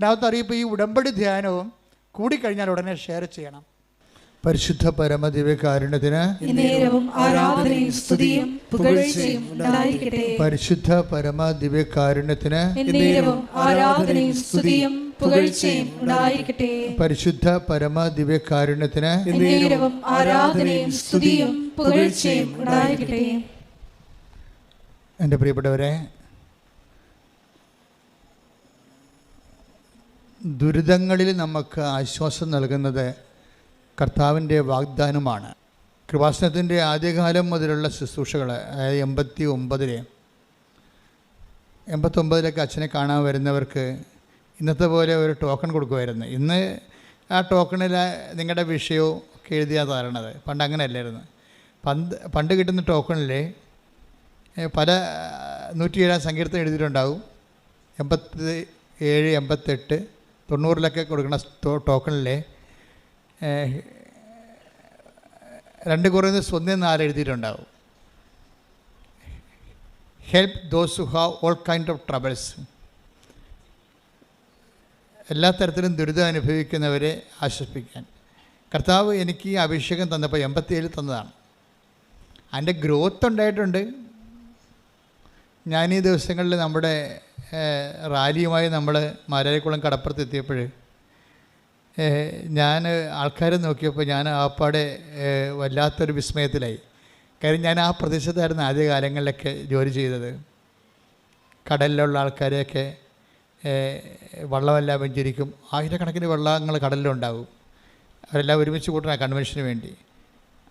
രണ്ടാമത്തെ അറിയിപ്പ് ഈ ഉടമ്പടി ധ്യാനവും കൂടിക്കഴിഞ്ഞാൽ ഉടനെ ഷെയർ ചെയ്യണം. പരിശുദ്ധ പരമദിവ്യകാരുണ്യത്തിന് നേരവും ആരാധനയും സ്തുതിയും പുകഴ്ചയും ഉണ്ടായിരിക്കട്ടെ. പരിശുദ്ധ പരമദിവ്യകാരുണ്യത്തിന് നേരവും ആരാധനയും സ്തുതിയും പുകഴ്ചയും ഉണ്ടായിരിക്കട്ടെ. പരിശുദ്ധ പരമദിവ്യകാരുണ്യത്തിന് നേരവും ആരാധനയും സ്തുതിയും പുകഴ്ചയും ഉണ്ടായിരിക്കട്ടെ. എന്റെ പ്രിയപ്പെട്ടവരെ ദുരിതങ്ങളിൽ നമുക്ക് ആശ്വാസം നൽകുന്നത് കർത്താവിന്റെ വാഗ്ദാനമാണ്. കൃപാസനത്തിന്റെ ആദ്യകാലം മുതലുള്ള ശുശ്രൂഷകൾ അതായത് എൺപത്തി ഒമ്പതിലെ എൺപത്തൊമ്പതിലൊക്കെ അച്ഛനെ കാണാൻ വരുന്നവർക്ക് ഇന്നത്തെ പോലെ ഒരു ടോക്കൺ കൊടുക്കുമായിരുന്നു. ഇന്ന് ആ ടോക്കണിൽ നിങ്ങളുടെ വിഷയവും ഒക്കെ എഴുതിയാ തരണത്. പണ്ട് അങ്ങനെയല്ലായിരുന്നു. പണ്ട് പണ്ട് കിട്ടുന്ന ടോക്കണിൽ പല നൂറ്റി ഏഴാം സങ്കീർത്തനം എഴുതിയിട്ടുണ്ടാവും. എൺപത്തി ഏഴ് എൺപത്തെട്ട് തൊണ്ണൂറിലൊക്കെ കൊടുക്കുന്ന ടോക്കണിലെ രണ്ട് കുറയുന്ന സ്വന്തം നാല് എഴുതിയിട്ടുണ്ടാവും help those who have all kind of troubles എല്ലാ തരത്തിലും ദുരിതം അനുഭവിക്കുന്നവരെ ആശ്വസിപ്പിക്കാൻ. കർത്താവ് എനിക്ക് അഭിഷേകം തന്നപ്പോൾ എൺപത്തിയേഴ് തന്നതാണ്. അതിന്റെ ഗ്രോത്ത് ഉണ്ടായിട്ടുണ്ട്. ഞാൻ ഈ ദിവസങ്ങളിൽ നമ്മുടെ റാലിയുമായി നമ്മൾ മാരാരിക്കുളം കടപ്പുറത്ത് എത്തിയപ്പോൾ ഞാൻ ആൾക്കാരെ നോക്കിയപ്പോൾ ഞാൻ ആപ്പാടെ വല്ലാത്തൊരു വിസ്മയത്തിലായി. കാര്യം ഞാൻ ആ പ്രദേശത്തായിരുന്നു ആദ്യ കാലങ്ങളിലൊക്കെ ജോലി ചെയ്തത്. കടലിലുള്ള ആൾക്കാരെയൊക്കെ വള്ളമെല്ലാം വെഞ്ചരിക്കും. ആയിരക്കണക്കിന് വള്ളങ്ങൾ കടലിലുണ്ടാകും അവരെല്ലാം ഒരുമിച്ച് കൂട്ടണ കൺവെൻഷന് വേണ്ടി.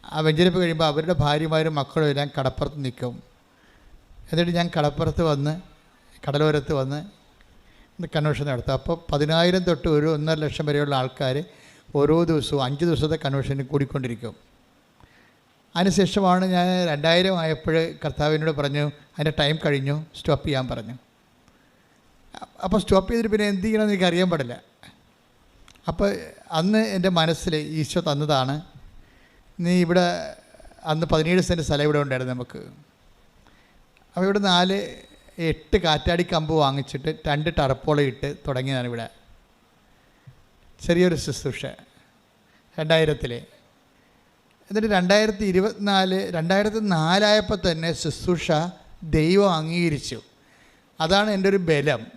ആ വെഞ്ചരിപ്പ് കഴിയുമ്പോൾ അവരുടെ ഭാര്യമാരും മക്കളും എല്ലാം കടപ്പുറത്ത് നിൽക്കും. എന്നിട്ട് ഞാൻ കടപ്പുറത്ത് വന്ന് കടലോരത്ത് വന്ന് കൺവെൻഷൻ നടത്തുക അപ്പോൾ പതിനായിരം തൊട്ട് ഒരു ഒന്നര ലക്ഷം വരെയുള്ള ആൾക്കാർ ഓരോ ദിവസവും അഞ്ച് ദിവസത്തെ കൺവെൻഷന് കൂടിക്കൊണ്ടിരിക്കും. അതിനുശേഷമാണ് ഞാൻ രണ്ടായിരം ആയപ്പോൾ കർത്താവിനോട് പറഞ്ഞു അതിന്റെ ടൈം കഴിഞ്ഞു സ്റ്റോപ്പ് ചെയ്യാൻ പറഞ്ഞു. അപ്പോൾ സ്റ്റോപ്പ് ചെയ്തിട്ട് പിന്നെ എന്ത് ചെയ്യണമെന്ന് എനിക്ക് അറിയാൻ പാടില്ല. അപ്പോൾ അന്ന് എന്റെ മനസ്സിൽ ഈശോ തന്നതാണ് നീ ഇവിടെ അന്ന് പതിനേഴ് സെന്റ് സ്ഥലം ഇവിടെ ഉണ്ടായിരുന്നു നമുക്ക്. അപ്പോൾ ഇവിടെ നാല് എട്ട് കാറ്റാടി കമ്പ് വാങ്ങിച്ചിട്ട് രണ്ട് ടർപ്പോള ഇട്ട് തുടങ്ങിയതാണ് ഇവിടെ. ചെറിയൊരു ശുശ്രൂഷ. രണ്ടായിരത്തിൽ എന്നിട്ട് രണ്ടായിരത്തി ഇരുപത്തിനാല് രണ്ടായിരത്തി നാലായപ്പോൾ തന്നെ ശുശ്രൂഷ ദൈവം അംഗീകരിച്ചു. അതാണ് എന്റെ ഒരു ബലം.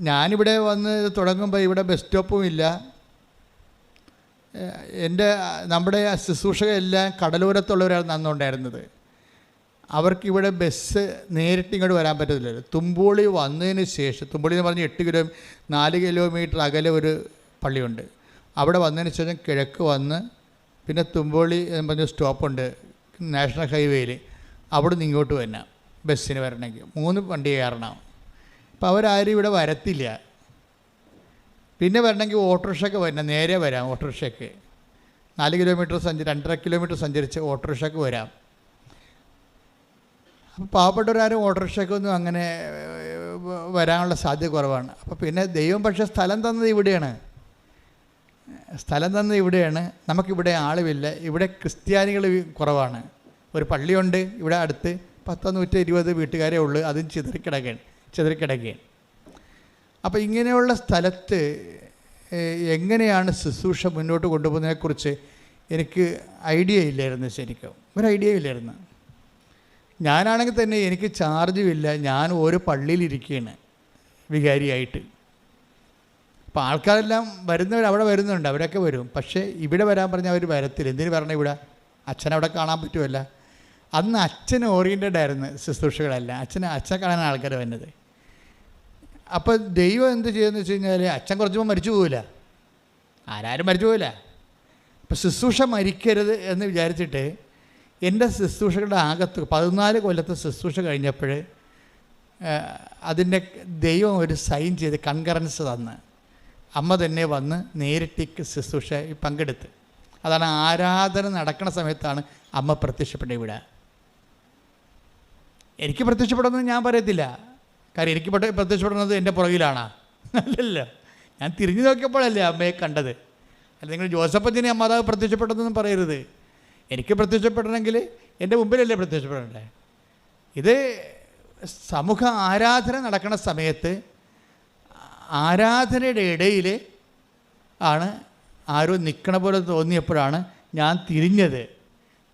ഞാനിവിടെ വന്ന് തുടങ്ങുമ്പോൾ ഇവിടെ ബസ് സ്റ്റോപ്പും ഇല്ല. എന്റെ നമ്മുടെ ശുശ്രൂഷകരെല്ലാം കടലോരത്തുള്ളവരാണ് അന്നുണ്ടായിരുന്നത് അവർക്ക് ഇവിടെ ബസ് നേരിട്ട് ഇങ്ങോട്ട് വരാൻ പറ്റത്തില്ലല്ലോ തുമ്പോളി വന്നതിന് ശേഷം തുമ്പോളി എന്ന് പറഞ്ഞ് എട്ട് കിലോ നാല് കിലോമീറ്റർ അകലെ ഒരു പള്ളിയുണ്ട്. അവിടെ വന്നതിന് ശേഷം കിഴക്ക് വന്ന് പിന്നെ തുമ്പോളി എന്ന് പറഞ്ഞ സ്റ്റോപ്പുണ്ട് നാഷണൽ ഹൈവേയിൽ. അവിടെ നിന്ന് ഇങ്ങോട്ട് വരണം ബസ്സിന് വരണമെങ്കിൽ. മൂന്ന് വണ്ടി കയറണം. അപ്പോൾ അവരാരും ഇവിടെ വരത്തില്ല. പിന്നെ വരണമെങ്കിൽ ഓട്ടോറിക്ഷയ്ക്ക് വരണം നേരെ വരാം ഓട്ടോറിക്ഷയ്ക്ക് നാല് കിലോമീറ്റർ സഞ്ചരി രണ്ടര കിലോമീറ്റർ സഞ്ചരിച്ച് ഓട്ടോറിക്ഷയ്ക്ക് വരാം. പാവപ്പെട്ടവരാരും ഓട്ടോറിക്ഷയ്ക്കൊന്നും അങ്ങനെ വരാനുള്ള സാധ്യത കുറവാണ്. അപ്പോൾ പിന്നെ ദൈവം പക്ഷേ സ്ഥലം തന്നത് ഇവിടെയാണ്. സ്ഥലം തന്നത് ഇവിടെയാണ്. നമുക്കിവിടെ ആളുമില്ല. ഇവിടെ ക്രിസ്ത്യാനികൾ കുറവാണ്. ഒരു പള്ളിയുണ്ട് ഇവിടെ അടുത്ത്. പത്തോ നൂറ്റി ഇരുപത് വീട്ടുകാരേ ഉള്ളൂ. അതും ചിതറിക്കിടക്കുകയാണ് ചിതറിക്കിടക്കുകയാണ് അപ്പോൾ ഇങ്ങനെയുള്ള സ്ഥലത്ത് എങ്ങനെയാണ് ശുശ്രൂഷ മുന്നോട്ട് കൊണ്ടുപോകുന്നതിനെക്കുറിച്ച് എനിക്ക് ഐഡിയ ഇല്ലായിരുന്നു ശരിക്കും. ഒരു ഐഡിയ ഇല്ലായിരുന്നു. ഞാനാണെങ്കിൽ തന്നെ എനിക്ക് ചാർജും ഇല്ല. ഞാൻ ഒരു പള്ളിയിലിരിക്കുകയാണ് വികാരിയായിട്ട്. അപ്പോൾ ആൾക്കാരെല്ലാം വരുന്നവർ അവിടെ വരുന്നുണ്ട്. അവരൊക്കെ വരും. പക്ഷേ ഇവിടെ വരാൻ പറഞ്ഞാൽ അവർ വരത്തില്ല. എന്തിനു പറഞ്ഞാൽ ഇവിടെ? അച്ഛൻ അവിടെ കാണാൻ പറ്റുമല്ല അന്ന് അച്ഛൻ ഓറിയന്റഡ് ആയിരുന്നു ശുശ്രൂഷകളല്ല. അച്ഛന് അച്ഛനെ കാണാൻ ആൾക്കാർ വന്നത്. അപ്പോൾ ദൈവം എന്ത് ചെയ്യുമെന്ന് വെച്ച് കഴിഞ്ഞാൽ അച്ഛൻ കുറച്ച് മരിച്ചു പോവില്ല. ആരാരും മരിച്ചു പോവില്ല. അപ്പോൾ ശുശ്രൂഷ മരിക്കരുത് എന്ന് വിചാരിച്ചിട്ട് എന്റെ ശുശ്രൂഷകളുടെ ആകത്ത് പതിനാല് കൊല്ലത്തെ ശുശ്രൂഷ കഴിഞ്ഞപ്പോൾ അതിന്റെ ദൈവം ഒരു സൈൻ ചെയ്ത് കൺകറൻസ് തന്ന്. അമ്മ തന്നെ വന്ന് നേരിട്ട് ശുശ്രൂഷ പങ്കെടുത്ത്. അതാണ് ആരാധന നടക്കുന്ന സമയത്താണ് അമ്മ പ്രത്യക്ഷപ്പെട്ട ഇവിടെ. എനിക്ക് പ്രത്യക്ഷപ്പെടുന്നത് ഞാൻ പറയത്തില്ല. കാര്യം എനിക്ക് പ്രത്യക്ഷപ്പെടുന്നത് എന്റെ പുറകിലാണ്. അല്ലല്ല. ഞാൻ തിരിഞ്ഞു നോക്കിയപ്പോഴല്ലേ അമ്മയെ കണ്ടത്. അല്ല നിങ്ങൾ ജോസഫത്തിന് അമ്മ അതാ പ്രത്യക്ഷപ്പെട്ടതെന്നും പറയരുത്. എനിക്ക് പ്രത്യക്ഷപ്പെടണമെങ്കിൽ എന്റെ മുമ്പിലല്ലേ പ്രത്യക്ഷപ്പെടണ്ടേ? ഇത് സമൂഹ ആരാധന നടക്കുന്ന സമയത്ത് ആരാധനയുടെ ഇടയിൽ ആണ് ആരോ നിൽക്കണ പോലെ തോന്നിയപ്പോഴാണ് ഞാൻ തിരിഞ്ഞത്.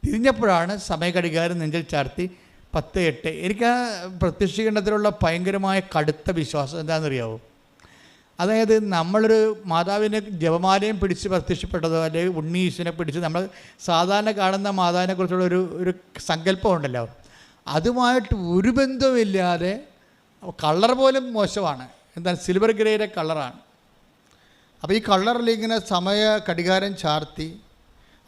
തിരിഞ്ഞപ്പോഴാണ് സമയഘടികാരം നെഞ്ചിൽ ചാർത്തി പത്ത് എട്ട്. എനിക്ക് ആ പ്രത്യക്ഷീകരണത്തിലുള്ള ഭയങ്കരമായ കടുത്ത വിശ്വാസം എന്താണെന്നറിയാവോ? അതായത് നമ്മളൊരു മാതാവിനെ ജപമാലയും പിടിച്ച് പ്രത്യക്ഷപ്പെട്ടതോ അല്ലെങ്കിൽ ഉണ്ണീശനെ പിടിച്ച് നമ്മൾ സാധാരണ കാണുന്ന മാതാവിനെ കുറിച്ചുള്ള ഒരു ഒരു സങ്കല്പം ഉണ്ടല്ലോ അതുമായിട്ട് ഒരു ബന്ധവുമില്ലാതെ കളർ പോലും മോശമാണ്. എന്താണ്? സിൽവർ ഗ്രേയുടെ കളറാണ്. അപ്പോൾ ഈ കളറിൽ ഇങ്ങനെ സമയ കടികാരം ചാർത്തി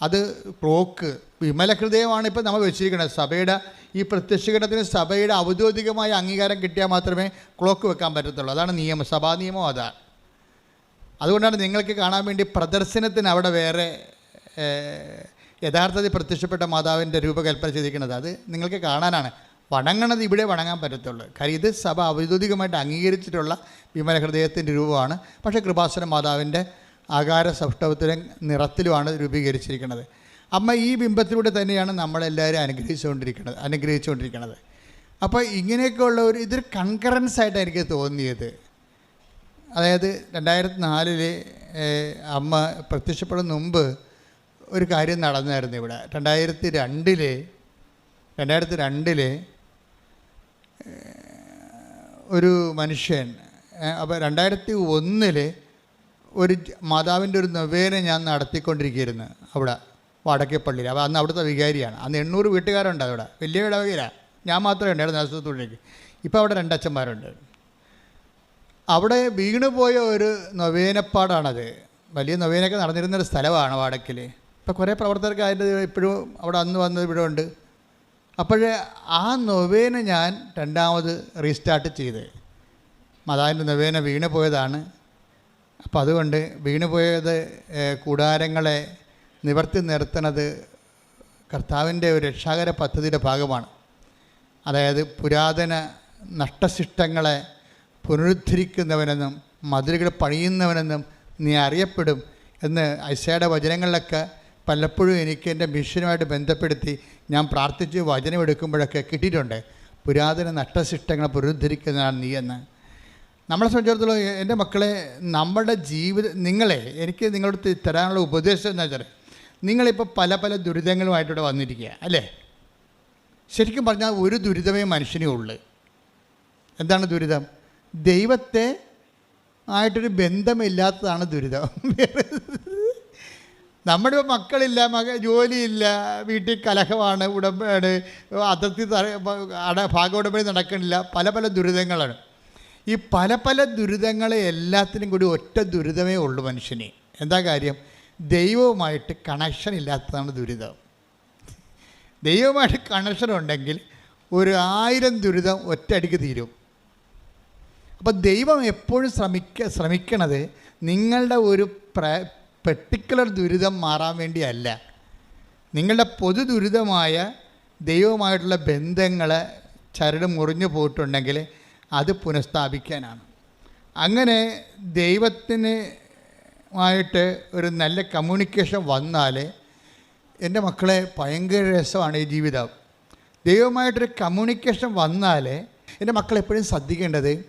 അത് ക്ലോക്ക് വിമല ഹൃദയമാണ് ഇപ്പോൾ നമ്മൾ വെച്ചിരിക്കുന്നത്. സഭയുടെ ഈ പ്രത്യക്ഷീകരണത്തിന് സഭയുടെ ഔദ്യോഗികമായ അംഗീകാരം കിട്ടിയാൽ മാത്രമേ ക്ലോക്ക് വെക്കാൻ പറ്റത്തുള്ളൂ. അതാണ് നിയമം. സഭാ നിയമം അതാണ് അതുകൊണ്ടാണ് നിങ്ങൾക്ക് കാണാൻ വേണ്ടി പ്രദർശനത്തിന് അവിടെ വേറെ യഥാർത്ഥത്തിൽ പ്രത്യക്ഷപ്പെട്ട മാതാവിന്റെ രൂപകൽപ്പന ചെയ്തിരിക്കുന്നത്. അത് നിങ്ങൾക്ക് കാണാനാണ്. വണങ്ങണത് ഇവിടെ വണങ്ങാൻ പറ്റത്തുള്ളൂ. കാര്യം ഇത് സഭ ഔദ്യോഗികമായിട്ട് അംഗീകരിച്ചിട്ടുള്ള വിമല ഹൃദയത്തിന്റെ രൂപമാണ്. പക്ഷേ കൃപാസന മാതാവിന്റെ ആകാര സൗഷ്ഠവത്തിലെ നിറത്തിലുമാണ് രൂപീകരിച്ചിരിക്കുന്നത്. അമ്മ ഈ ബിംബത്തിലൂടെ തന്നെയാണ് നമ്മളെല്ലാവരും അനുഗ്രഹിച്ചുകൊണ്ടിരിക്കുന്നത് അനുഗ്രഹിച്ചുകൊണ്ടിരിക്കുന്നത് അപ്പോൾ ഇങ്ങനെയൊക്കെയുള്ള ഒരു ഇതൊരു കൺകറൻസ് ആയിട്ട് എനിക്ക് തോന്നിയത്. അതായത് രണ്ടായിരത്തി നാലിൽ അമ്മ പ്രത്യക്ഷപ്പെടുന്ന മുമ്പ് ഒരു കാര്യം നടന്നായിരുന്നു ഇവിടെ. രണ്ടായിരത്തി രണ്ടിൽ രണ്ടായിരത്തി രണ്ടിൽ ഒരു മനുഷ്യൻ അപ്പോൾ രണ്ടായിരത്തി ഒന്നിൽ ഒരു മാതാവിന്റെ ഒരു നൊവേന ഞാൻ നടത്തിക്കൊണ്ടിരിക്കുകയായിരുന്നു അവിടെ. വടക്കേപ്പള്ളിയിൽ അപ്പോൾ അന്ന് അവിടുത്തെ വികാരിയാണ്. അന്ന് എണ്ണൂറ് വീട്ടുകാരുണ്ട് അവിടെ. വലിയ ഇടവകയിലാണ് ഞാൻ മാത്രമേ ഉണ്ടായിരുന്നു നേതൃത്വത്തിലേക്ക് ഇപ്പോൾ അവിടെ രണ്ടച്ഛന്മാരുണ്ട്. അവിടെ വീണുപോയ ഒരു നൊവേനപ്പാടാണത്. വലിയ നൊവേനൊക്കെ നടന്നിരുന്നൊരു സ്ഥലമാണ് വടക്കിൽ ഇപ്പോൾ കുറേ പ്രവർത്തകർക്ക് അതിന്റെ ഇപ്പോഴും അവിടെ അന്ന് വന്നത് ഇവിടെ ഉണ്ട്. അപ്പോഴേ ആ നൊവേന ഞാൻ രണ്ടാമത് റീസ്റ്റാർട്ട് ചെയ്ത്. മതാവിന്റെ നൊവേന വീണു പോയതാണ്. അപ്പോൾ അതുകൊണ്ട് വീണുപോയത് പോയത് കൂടാരങ്ങളെ നിവർത്തി നിർത്തുന്നത് കർത്താവിന്റെ ഒരു രക്ഷാകര പദ്ധതിയുടെ ഭാഗമാണ്. അതായത് പുരാതന നഷ്ടശിഷ്ടങ്ങളെ പുനരുദ്ധരിക്കുന്നവനെന്നും മതിലുകൾ പണിയുന്നവനെന്നും നീ അറിയപ്പെടും എന്ന് ഐസയുടെ വചനങ്ങളിലൊക്കെ പലപ്പോഴും എനിക്ക് എന്റെ മിഷനുമായിട്ട് ബന്ധപ്പെടുത്തി ഞാൻ പ്രാർത്ഥിച്ച് വചനം എടുക്കുമ്പോഴൊക്കെ കിട്ടിയിട്ടുണ്ട്. പുരാതന നഷ്ടശിഷ്ടങ്ങളെ പുനരുദ്ധരിക്കുന്നതാണ് നീ എന്ന്. നമ്മളെ സംബന്ധിച്ചിടത്തോളം എന്റെ മക്കളെ നമ്മുടെ ജീവിത നിങ്ങളെ എനിക്ക് നിങ്ങളോട് തരാനുള്ള ഉപദേശം എന്താ വെച്ചാൽ നിങ്ങളിപ്പോൾ പല പല ദുരിതങ്ങളുമായിട്ടിവിടെ വന്നിരിക്കുക അല്ലേ? ശരിക്കും പറഞ്ഞാൽ ഒരു ദുരിതമേ മനുഷ്യനേ ഉള്ളൂ. എന്താണ് ദുരിതം? ദൈവത്തെ ആയിട്ടൊരു ബന്ധമില്ലാത്തതാണ് ദുരിതം. നമ്മുടെ മക്കളില്ല മക ജോലിയില്ല വീട്ടിൽ കലഹമാണ് ഉടമ്പാണ് അതിർത്തി അട ഭാഗോടമ്പടി നടക്കണില്ല പല പല ദുരിതങ്ങളാണ്. ഈ പല പല ദുരിതങ്ങളെ എല്ലാത്തിനും കൂടി ഒറ്റ ദുരിതമേ ഉള്ളൂ മനുഷ്യനെ. എന്താ കാര്യം? ദൈവവുമായിട്ട് കണക്ഷൻ ഇല്ലാത്തതാണ് ദുരിതം. ദൈവവുമായിട്ട് കണക്ഷൻ ഉണ്ടെങ്കിൽ ഒരു ആയിരം ദുരിതം ഒറ്റയടിക്ക് തീരും. അപ്പോൾ ദൈവം എപ്പോഴും ശ്രമിക്ക ശ്രമിക്കണത് നിങ്ങളുടെ ഒരു പെർട്ടിക്കുലർ ദുരിതം മാറാൻ വേണ്ടിയല്ല. നിങ്ങളുടെ പൊതു ദുരിതമായ ദൈവവുമായിട്ടുള്ള ബന്ധങ്ങൾ ചരട് മുറിഞ്ഞു പോയിട്ടുണ്ടെങ്കിൽ അത് പുനഃസ്ഥാപിക്കാനാണ്. അങ്ങനെ ദൈവത്തിന് ആയിട്ട് ഒരു നല്ല കമ്മ്യൂണിക്കേഷൻ വന്നാൽ എന്റെ മക്കളെ ഭയങ്കര രസമാണ് ഈ ജീവിതം. ദൈവമായിട്ടൊരു കമ്മ്യൂണിക്കേഷൻ വന്നാൽ എന്റെ മക്കൾ എപ്പോഴും ശ്രദ്ധിക്കേണ്ടത്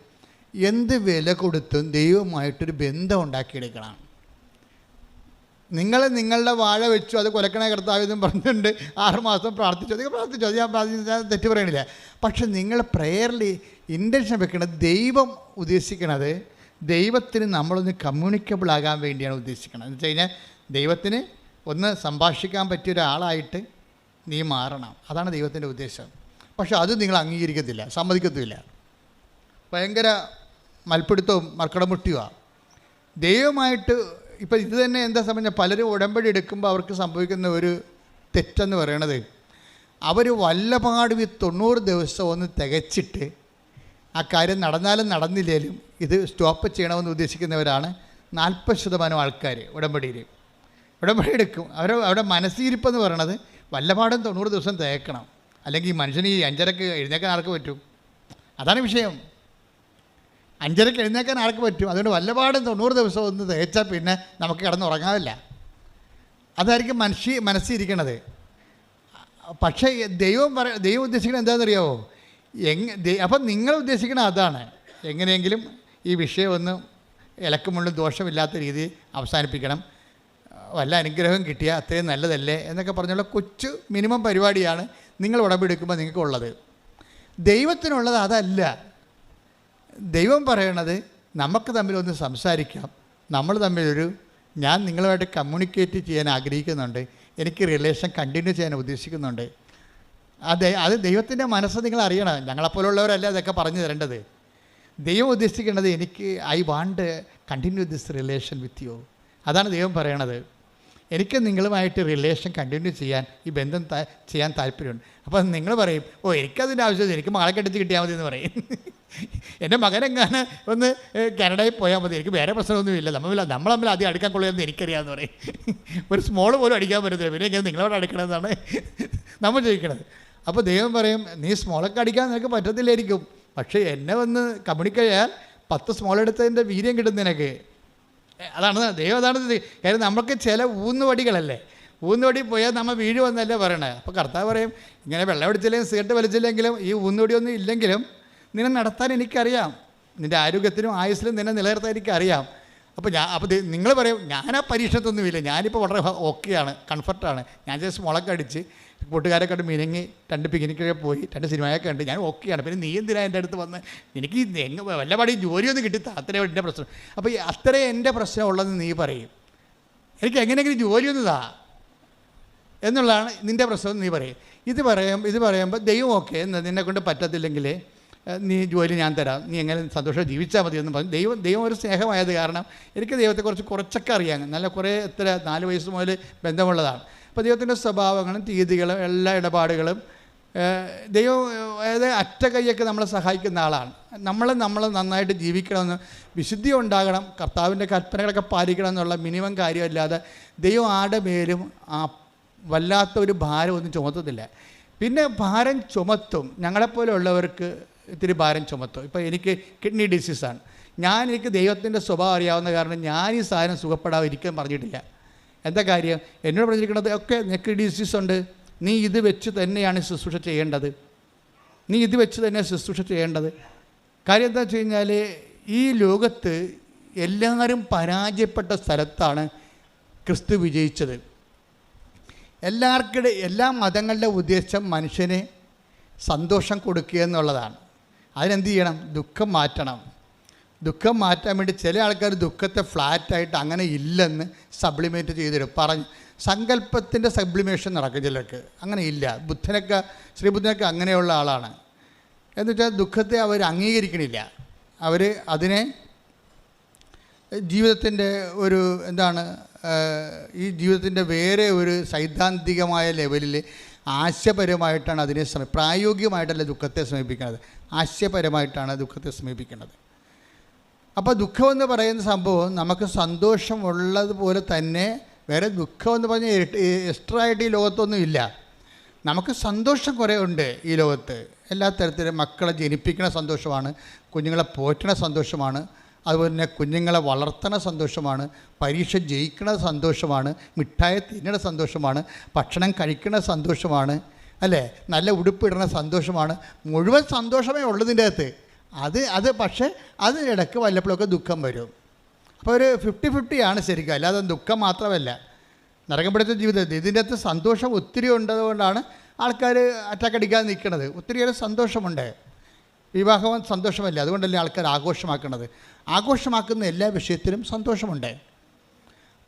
എന്ത് വില കൊടുത്തും ദൈവമായിട്ടൊരു ബന്ധം ഉണ്ടാക്കിയെടുക്കണം. നിങ്ങൾ നിങ്ങളുടെ വാഴ വെച്ചു അത് കൊലക്കണ കർത്താവെന്നും പറഞ്ഞിട്ടുണ്ട്. ആറുമാസം പ്രാർത്ഥിച്ചു. അതൊക്കെ പ്രാർത്ഥിച്ചു. അത് ഞാൻ പ്രാർത്ഥിച്ചു. ഞാൻ തെറ്റ് പറയണില്ല. പക്ഷെ നിങ്ങൾ പ്രെയറിൽ ഇന്റൻഷൻ വെക്കുന്നത് ദൈവം ഉദ്ദേശിക്കണത് ദൈവത്തിന് നമ്മളൊന്ന് കമ്മ്യൂണിക്കബിൾ ആകാൻ വേണ്ടിയാണ് ഉദ്ദേശിക്കുന്നത് എന്ന് വെച്ച് കഴിഞ്ഞാൽ ദൈവത്തിന് ഒന്ന് സംഭാഷിക്കാൻ പറ്റിയ ഒരാളായിട്ട് നീ മാറണം. അതാണ് ദൈവത്തിന്റെ ഉദ്ദേശം. പക്ഷെ അത് നിങ്ങൾ അംഗീകരിക്കത്തില്ല സമ്മതിക്കത്തുമില്ല. ഭയങ്കര മൽപ്പിടുത്തവും മർക്കടമുട്ടിയുമാണ് ദൈവമായിട്ട് ഇപ്പം ഇത് തന്നെ എന്താ സംബന്ധിച്ച പലരും ഉടമ്പടി എടുക്കുമ്പോൾ അവർക്ക് സംഭവിക്കുന്ന ഒരു തെറ്റെന്ന് പറയണത് അവർ വല്ലപാട് തൊണ്ണൂറ് ദിവസം ഒന്ന് തികച്ചിട്ട് ആ കാര്യം നടന്നാലും നടന്നില്ലേലും ഇത് സ്റ്റോപ്പ് ചെയ്യണമെന്ന് ഉദ്ദേശിക്കുന്നവരാണ് നാൽപ്പത് ശതമാനം ആൾക്കാർ ഉടമ്പടിയിൽ ഉടമ്പടി എടുക്കും. അവർ അവിടെ മനസ്സിരിപ്പെന്ന് പറയണത് വല്ലപാടും തൊണ്ണൂറ് ദിവസം തേക്കണം. അല്ലെങ്കിൽ മനുഷ്യന് ഈ അഞ്ചരക്ക് എഴുന്നേക്കാൻ ആർക്ക് പറ്റും? അതാണ് വിഷയം. അഞ്ചരക്ക് എഴുന്നേക്കാൻ ആർക്ക് പറ്റും? അതുകൊണ്ട് വല്ലപാടും തൊണ്ണൂറ് ദിവസം ഒന്ന് തേച്ചാൽ പിന്നെ നമുക്ക് കിടന്നുറങ്ങാവില്ല. അതായിരിക്കും മനുഷ്യ മനസ്സിരിക്കണത് പക്ഷേ ദൈവം പറ ദൈവം ഉദ്ദേശിക്കുന്നത് എന്താണെന്നറിയാവോ? എങ് അപ്പം നിങ്ങൾ ഉദ്ദേശിക്കുന്നത് അതാണ്. എങ്ങനെയെങ്കിലും ഈ വിഷയം ഒന്ന് ഇലക്കുമുള്ളിൽ ദോഷമില്ലാത്ത രീതിയിൽ അവസാനിപ്പിക്കണം. വല്ല അനുഗ്രഹം കിട്ടിയാൽ അത്രയും നല്ലതല്ലേ എന്നൊക്കെ പറഞ്ഞുള്ള കൊച്ചു മിനിമം പരിപാടിയാണ് നിങ്ങൾ ഉടമ്പെടുക്കുമ്പോൾ നിങ്ങൾക്കുള്ളത്. ദൈവത്തിനുള്ളത് അതല്ല. ദൈവം പറയണത് നമുക്ക് തമ്മിലൊന്ന് സംസാരിക്കാം. നമ്മൾ തമ്മിലൊരു ഞാൻ നിങ്ങളുമായിട്ട് കമ്മ്യൂണിക്കേറ്റ് ചെയ്യാൻ ആഗ്രഹിക്കുന്നുണ്ട്. എനിക്ക് റിലേഷൻ കണ്ടിന്യൂ ചെയ്യാൻ ഉദ്ദേശിക്കുന്നുണ്ട്. അതെ അത് ദൈവത്തിന്റെ മനസ്സ് നിങ്ങൾ അറിയണം. ഞങ്ങളെപ്പോലുള്ളവരല്ല അതൊക്കെ പറഞ്ഞു തരേണ്ടത്? ദൈവം ഉദ്ദേശിക്കേണ്ടത് എനിക്ക് I want continue this relation with you അതാണ് ദൈവം പറയണത്. എനിക്ക് നിങ്ങളുമായിട്ട് റിലേഷൻ കണ്ടിന്യൂ ചെയ്യാൻ ഈ ബന്ധം ചെയ്യാൻ താല്പര്യമുണ്ട്. അപ്പോൾ നിങ്ങൾ പറയും ഓ എനിക്കതിന്റെ ആവശ്യമില്ല. എനിക്ക് മകളെ കെട്ടിച്ച് കിട്ടിയാൽ മതി എന്ന് പറയും. എന്റെ മകനെങ്ങാനും ഒന്ന് കാനഡയിൽ പോയാൽ മതി. എനിക്ക് വേറെ പ്രശ്നമൊന്നുമില്ല നമ്മൾ നമ്മൾ തമ്മിൽ ആദ്യം അടുക്കാൻ കൊള്ളുമെന്ന് എനിക്കറിയാമെന്ന് പറയും. ഒരു സ്മോൾ പോലും അടിക്കാൻ പറ്റത്തില്ല. പിന്നെ എങ്ങനെ നിങ്ങളോട് അടിക്കണമെന്നാണ് നമ്മൾ ചോദിക്കണത്. അപ്പോൾ ദൈവം പറയും നീ സ്മോളൊക്കെ അടിക്കാൻ നിനക്ക് പറ്റത്തില്ലായിരിക്കും. പക്ഷേ എന്നെ വന്ന് കമ്മ്യൂണിക്കേറ്റ് ചെയ്യാൻ പത്ത് സ്മോൾ എടുത്തതിന്റെ വീര്യം കിട്ടും നിനക്ക്. അതാണ് ദൈവം അതാണ്. കാര്യം നമുക്ക് ചില ഊന്നുവടികളല്ലേ? ഊന്നുവടി പോയാൽ നമ്മൾ വീഴുമെന്നല്ലേ പറയണേ. അപ്പോൾ കർത്താവ് പറയും ഇങ്ങനെ വെള്ളം അടിച്ചില്ലെങ്കിലും സിഗരറ്റ് വലിച്ചില്ലെങ്കിലും ഈ ഊന്നുവടിയൊന്നും ഇല്ലെങ്കിലും നിന്നെ നടത്താൻ എനിക്കറിയാം. നിന്റെ ആരോഗ്യത്തിനും ആയുസ്സിലും നിന്നെ നിലനിർത്താൻ എനിക്കറിയാം. അപ്പോൾ ഞാൻ അപ്പോൾ നിങ്ങൾ പറയും ഞാൻ ആ പരീക്ഷത്തൊന്നുമില്ല ഞാനിപ്പോൾ വളരെ ഓക്കെയാണ് കംഫർട്ടാണ് ഞാൻ ജസ്റ്റ് മുളക് അടിച്ച് കൂട്ടുകാരെ കണ്ട് മിനിങ്ങി രണ്ട് പിക്നിക്കൊക്കെ പോയി രണ്ട് സിനിമയൊക്കെ കണ്ട്. ഞാൻ ഓക്കെയാണ് പിന്നെ നീ എന്തിനാ എന്റെ അടുത്ത് വന്ന്? എനിക്ക് എങ്ങ വല്ല ജോലിയൊന്നും കിട്ടി അത്രയും എന്റെ പ്രശ്നം. അപ്പോൾ ഈ അത്രയും എന്റെ പ്രശ്നമുള്ളതെന്ന് നീ പറയും. എനിക്ക് എങ്ങനെയെങ്കിലും ജോലിയൊന്നും താ എന്നുള്ളതാണ് നിന്റെ പ്രശ്നം നീ പറയും. ഇത് പറയും ഇത് പറയുമ്പോൾ ദൈവം ഓക്കെ നിന്നെ കൊണ്ട് പറ്റത്തില്ലെങ്കിൽ നീ ജോലി ഞാൻ തരാം. നീ എങ്ങനെ സന്തോഷം ജീവിച്ചാൽ മതി എന്ന് പറഞ്ഞു. ദൈവം ദൈവം ഒരു സ്നേഹമായത് കാരണം എനിക്ക് ദൈവത്തെക്കുറിച്ച് കുറച്ചൊക്കെ അറിയാം. നല്ല കുറേ എത്ര നാല് വയസ്സ് മുതൽ ബന്ധമുള്ളതാണ്. അപ്പോൾ ദൈവത്തിന്റെ സ്വഭാവങ്ങളും തീയതികളും എല്ലാ ഇടപാടുകളും ദൈവം അതായത് അറ്റ കൈയൊക്കെ നമ്മളെ സഹായിക്കുന്ന ആളാണ്. നമ്മൾ നമ്മൾ നന്നായിട്ട് ജീവിക്കണമെന്ന് വിശുദ്ധി ഉണ്ടാകണം കർത്താവിന്റെ കൽപ്പനകളൊക്കെ പാലിക്കണം എന്നുള്ള മിനിമം കാര്യമല്ലാതെ ദൈവം ആടെ മേലും ആ വല്ലാത്ത ഒരു ഭാരം ഒന്നും ചുമത്തത്തില്ല പിന്നെ ഭാരം ചുമത്തും ഞങ്ങളെപ്പോലെയുള്ളവർക്ക് ഇത്തിരി ഭാരം ചുമത്തും. ഇപ്പോൾ എനിക്ക് കിഡ്നി ഡിസീസാണ്. ഞാൻ എനിക്ക് ദൈവത്തിന്റെ സ്വഭാവം അറിയാവുന്ന കാരണം ഞാൻ ഈ സാധനം സുഖപ്പെടാതിരിക്കാൻ പറഞ്ഞിട്ടില്ല. എന്താ കാര്യം? എന്നോട് പറഞ്ഞിരിക്കുന്നത് ഒക്കെ നെക്ക് ഡിസീസ് ഉണ്ട്. നീ ഇത് വെച്ച് തന്നെയാണ് ശുശ്രൂഷ ചെയ്യേണ്ടത്. നീ ഇത് വെച്ച് തന്നെ ശുശ്രൂഷ ചെയ്യേണ്ടത്. കാര്യം എന്താ വെച്ച് കഴിഞ്ഞാൽ ഈ ലോകത്ത് എല്ലാവരും പരാജയപ്പെട്ട സ്ഥലത്താണ് ക്രിസ്തു വിജയിച്ചത്. എല്ലാവർക്കിടെ എല്ലാ മതങ്ങളുടെ ഉദ്ദേശം മനുഷ്യന് സന്തോഷം കൊടുക്കുക എന്നുള്ളതാണ്. അതിനെന്ത് ചെയ്യണം? ദുഃഖം മാറ്റണം. ദുഃഖം മാറ്റാൻ വേണ്ടി ചില ആൾക്കാർ ദുഃഖത്തെ ഫ്ലാറ്റായിട്ട് അങ്ങനെ ഇല്ലെന്ന് സപ്ലിമേറ്റ് ചെയ്തിടും. പറഞ്ഞ് സങ്കല്പത്തിന്റെ സബ്ലിമേഷൻ നടക്കും ചിലർക്ക്. അങ്ങനെ ഇല്ല. ബുദ്ധനൊക്കെ ശ്രീബുദ്ധനൊക്കെ അങ്ങനെയുള്ള ആളാണ്. എന്ന് വെച്ചാൽ ദുഃഖത്തെ അവർ അംഗീകരിക്കണില്ല. അവർ അതിനെ ജീവിതത്തിന്റെ ഒരു എന്താണ് ഈ ജീവിതത്തിന്റെ വേറെ ഒരു സൈദ്ധാന്തികമായ ലെവലിൽ ആശയപരമായിട്ടാണ് അതിനെ സമീ പ്രായോഗികമായിട്ടല്ല ദുഃഖത്തെ സമീപിക്കുന്നത്. ആശയപരമായിട്ടാണ് ദുഃഖത്തെ സമീപിക്കുന്നത്. അപ്പോൾ ദുഃഖമെന്ന് പറയുന്ന സംഭവം നമുക്ക് സന്തോഷമുള്ളതുപോലെ തന്നെ വേറെ ദുഃഖമെന്ന് പറഞ്ഞാൽ എക്സ്ട്രാ ആയിട്ട് ഈ ലോകത്തൊന്നും ഇല്ല. നമുക്ക് സന്തോഷം കുറേ ഉണ്ട് ഈ ലോകത്ത്. എല്ലാ തരത്തിലും മക്കളെ ജനിപ്പിക്കണ സന്തോഷമാണ് കുഞ്ഞുങ്ങളെ പോറ്റണ സന്തോഷമാണ് അതുപോലെ തന്നെ കുഞ്ഞുങ്ങളെ വളർത്തണ സന്തോഷമാണ് പരീക്ഷ ജയിക്കണ സന്തോഷമാണ് മിഠായി തിന്നണ സന്തോഷമാണ് ഭക്ഷണം കഴിക്കണ സന്തോഷമാണ് അല്ലേ? നല്ല ഉടുപ്പിടണ സന്തോഷമാണ്. മുഴുവൻ സന്തോഷമേ ഉള്ളതിന്റെ അകത്ത്. അത് അത് പക്ഷേ അതിനിടയ്ക്ക് വല്ലപ്പോഴൊക്കെ ദുഃഖം വരും. അപ്പോൾ ഒരു ഫിഫ്റ്റി ഫിഫ്റ്റിയാണ് ശരിക്കും. അല്ലാതെ ദുഃഖം മാത്രമല്ല. നരകപ്പെടുത്ത ജീവിതത്തിൽ ഇതിന്റെ അകത്ത് സന്തോഷം ഒത്തിരി ഉണ്ടതുകൊണ്ടാണ് ആൾക്കാർ അറ്റാക്ക് അടിക്കാതെ നിൽക്കുന്നത്. ഒത്തിരിയേറെ സന്തോഷമുണ്ട്. വിവാഹം സന്തോഷമല്ല. അതുകൊണ്ടല്ലേ ആൾക്കാർ ആഘോഷമാക്കുന്നത്. ആഘോഷമാക്കുന്ന എല്ലാ വിഷയത്തിലും സന്തോഷമുണ്ട്.